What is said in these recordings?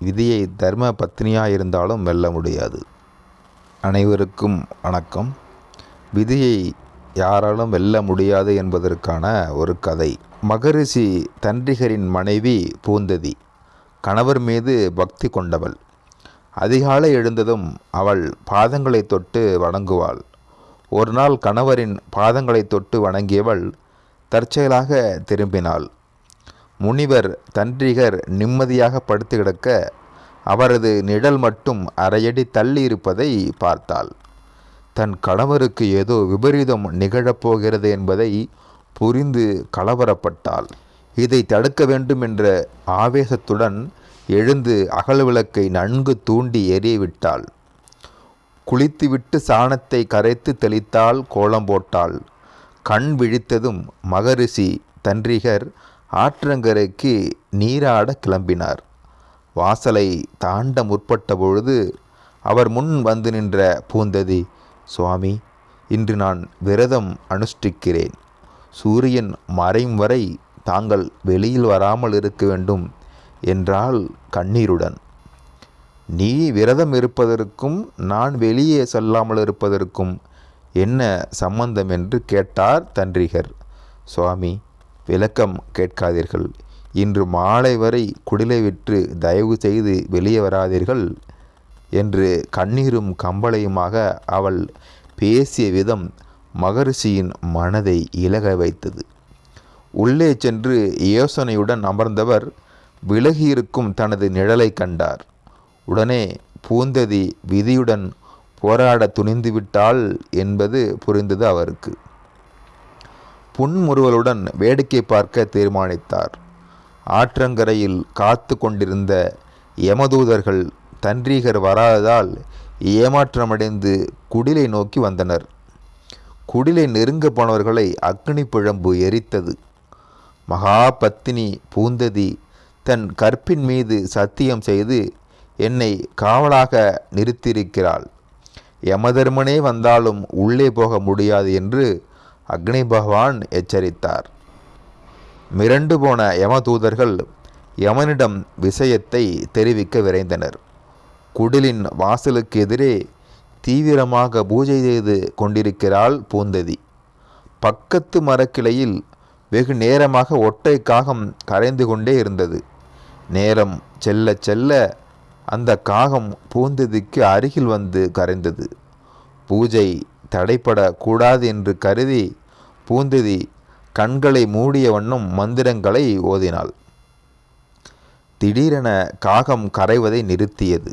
விதியை தர்ம பத்னியாக இருந்தாலும் வெல்ல முடியாது. அனைவருக்கும் வணக்கம். விதியை யாராலும் வெல்ல முடியாது என்பதற்கான ஒரு கதை. மகரிஷி தன்றிகரின் மனைவி பூந்ததி கணவர் மீது பக்தி கொண்டவள். அதிகாலை எழுந்ததும் அவள் பாதங்களை தொட்டு வணங்குவாள். ஒரு நாள் கணவரின் பாதங்களை தொட்டு வணங்கியவள் தற்செயலாக திரும்பினாள். முனிவர் தன்றிகர் நிம்மதியாக படுத்து கிடக்க அவரது நிழல் மட்டும் அரையடி தள்ளி இருப்பதை பார்த்தாள். தன் கணவருக்கு ஏதோ விபரீதம் நிகழப்போகிறது என்பதை புரிந்து கலவரப்பட்டாள். இதை தடுக்க வேண்டும் என்ற ஆவேசத்துடன் எழுந்து அகல் விளக்கை நன்கு தூண்டி எறியவிட்டாள் குளித்துவிட்டு சாணத்தை கரைத்து தெளித்தால் கோலம் போட்டாள். கண் விழித்ததும் மகரிஷி தன்றிகர் ஆற்றங்கரைக்கு நீராட கிளம்பினார். வாசலை தாண்ட முற்பட்ட பொழுது அவர் முன் வந்து நின்ற பூந்ததி சுவாமி இன்று நான் விரதம் அனுஷ்டிக்கிறேன். சூரியன் மறையும் வரை தாங்கள் வெளியில் வராமல் இருக்க வேண்டும் என்றால் கண்ணீருடன். நீ விரதம் இருப்பதற்கும் நான் வெளியே செல்லாமல் இருப்பதற்கும் என்ன சம்பந்தம்? என்று கேட்டார் தன்றிகர். சுவாமி விளக்கம் கேட்காதீர்கள். இன்று மாலை வரை குடிலை விற்று தயவு செய்து வெளியே வராதீர்கள் என்று கண்ணீரும் கம்பளையுமாக அவள் பேசிய விதம் மகரிஷியின் மனதை இலக வைத்தது. உள்ளே சென்று யோசனையுடன் அமர்ந்தவர் விலகியிருக்கும் தனது நிழலை கண்டார். உடனே பூந்ததி விதியுடன் போராட துணிந்துவிட்டாள் என்பது புரிந்தது அவருக்கு. புன்முறுவலுடன் வேடிக்கை பார்க்க தீர்மானித்தார். ஆற்றங்கரையில் காத்து கொண்டிருந்த யமதூதர்கள் தன்றீகர் வராததால் ஏமாற்றமடைந்து குடிலை நோக்கி வந்தனர். குடிலை நெருங்க போனவர்களை அக்னி பிழம்பு எரித்தது. மகாபத்தினி பூந்ததி தன் கற்பின் மீது சத்தியம் செய்து என்னை காவலாக நிறுத்தியிருக்கிறாள். யமதர்மனே வந்தாலும் உள்ளே போக முடியாது என்று அக்னி பகவான் எச்சரித்தார். மிரண்டு போன யமதூதர்கள் யமனிடம் விஷயத்தை தெரிவிக்க விரைந்தனர். குடிலின் வாசலுக்கு எதிரே தீவிரமாக பூஜை செய்து கொண்டிருக்கிறாள் பூந்ததி. பக்கத்து மரக்கிளையில் வெகு நேரமாக ஒட்டை காகம் கரைந்து கொண்டே இருந்தது. நேரம் செல்ல செல்ல அந்த காகம் பூந்ததிக்கு அருகில் வந்து கரைந்தது. பூஜை தடைப்படக்கூடாது என்று கருதி பூந்ததி கண்களை மூடிய வண்ணம் மந்திரங்களை ஓதினாள். திடீரென காகம் கரைவதை நிறுத்தியது.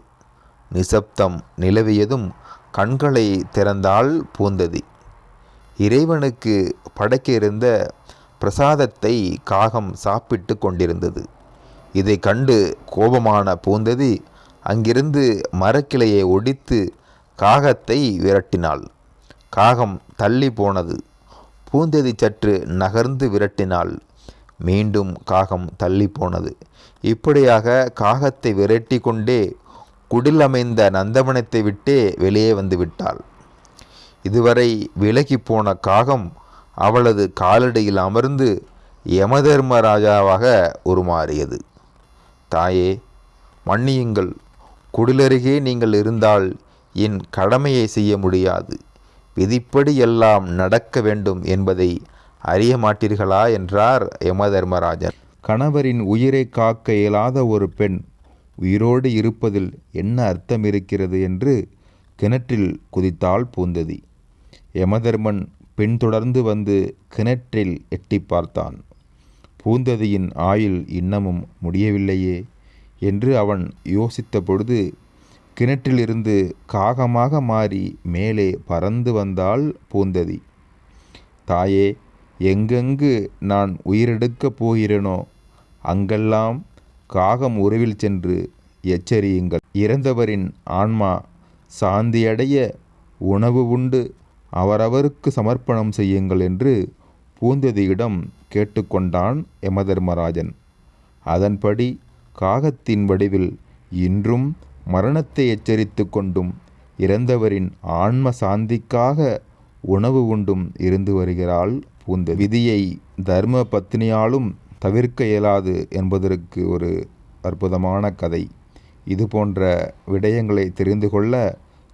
நிசப்தம் நிலவியதும் கண்களை திறந்தாள் பூந்ததி. இறைவனுக்கு படைக்க இருந்த பிரசாதத்தை காகம் சாப்பிட்டு கொண்டிருந்தது. இதை கண்டு கோபமான பூந்ததி அங்கிருந்து மரக்கிளையை ஒடித்து காகத்தை விரட்டினாள். காகம் தள்ளி போனது. பூந்ததி சற்று நகர்ந்து விரட்டினாள். மீண்டும் காகம் தள்ளி போனது இப்படியாக காகத்தை விரட்டி கொண்டே குடில் அமைந்த நந்தவனத்தை விட்டே வெளியே வந்து விட்டாள் இதுவரை விலகி போன காகம் அவளது காலடியில் அமர்ந்து யமதர்மராஜாவாக உருமாறியது. தாயே மன்னியுங்கள். குடிலருகே நீங்கள் இருந்தால் என் கடமையை செய்ய முடியாது. விதிப்படி எல்லாம் நடக்க வேண்டும் என்பதை அறிய மாட்டீர்களா? என்றார் யமதர்மராஜன் கணவரின் உயிரை காக்க இயலாத ஒரு பெண் உயிரோடு இருப்பதில் என்ன அர்த்தம் இருக்கிறது என்று கிணற்றில் குதித்தாள் பூந்ததி. யமதர்மன் பின்தொடர்ந்து வந்து கிணற்றில் எட்டி பார்த்தான். பூந்ததியின் ஆயுள் இன்னமும் முடியவில்லையே என்று அவன் யோசித்த பொழுது கிணற்றிலிருந்து காகமாக மாறி மேலே பறந்து வந்தாள் பூந்ததி. தாயே எங்கெங்கு நான் உயிரெடுக்கப் போகிறேனோ அங்கெல்லாம் காகம் உருவில் சென்று எச்சரியுங்கள். இறந்தவரின் ஆன்மா சாந்தியடைய உணவு உண்டு அவரவருக்கு சமர்ப்பணம் செய்யுங்கள் என்று பூந்ததியிடம் கேட்டுக்கொண்டான் யமதர்மராஜன். அதன்படி காகத்தின் வடிவில் இன்றும் மரணத்தை எச்சரித்து கொண்டும் இறந்தவரின் ஆன்ம சாந்திக்காக உணவு உண்டும் இருந்து வருகிறாள் பூந்த விதியை தர்ம பத்னியாலும் தவிர்க்க இயலாது என்பதற்கு ஒரு அற்புதமான கதை. இது போன்ற விடயங்களை தெரிந்து கொள்ள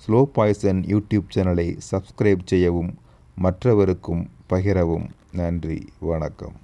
ஸ்லோ பாய்சன் யூடியூப் சேனலை சப்ஸ்கிரைப் செய்யவும் மற்றவருக்கும் பகிரவும். நன்றி வணக்கம்.